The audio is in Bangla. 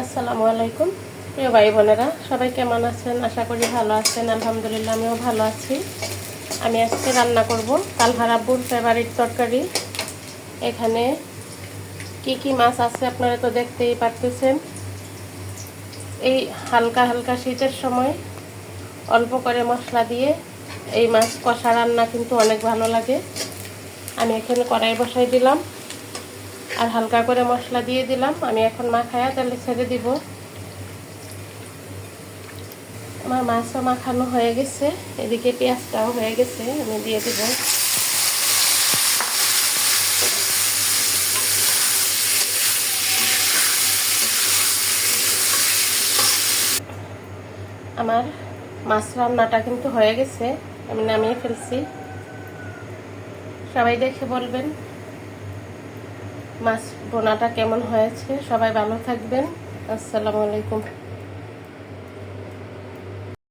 আসসালামু আলাইকুম। প্রিয় ভাই বোনেরা, সবাই কেমন আছেন? আশা করি ভালো আছেন। আলহামদুলিল্লাহ, আমিও ভালো আছি। আমি আজকে রান্না করব কালহার আব্বুর ফেভারিট তরকারি। এখানে কি কি মাছ আছে আপনারা তো দেখতেই পারতেছেন। এই হালকা হালকা শীতের সময় অল্প করে মশলা দিয়ে এই মাছ কষা রান্না কিন্তু অনেক ভালো লাগে। আমি এখানে কড়াই বসাই দিলাম। আর হালকা করে মশলা দিয়ে দিলাম। আমি এখন মাখায়া তাহলে ছেড়ে দিব। আমার মাছও মাখানো হয়ে গেছে। এদিকে পেঁয়াজটাও হয়ে গেছে, আমি দিয়ে দিব। আমার মাছ রান্নাটা কিন্তু হয়ে গেছে। আমি নামিয়ে ফেলছি। সবাই দেখে বলবেন। মাছ বোনাটা কেমন হয়েছে? সবাই ভালো থাকবেন। আসসালামু আলাইকুম।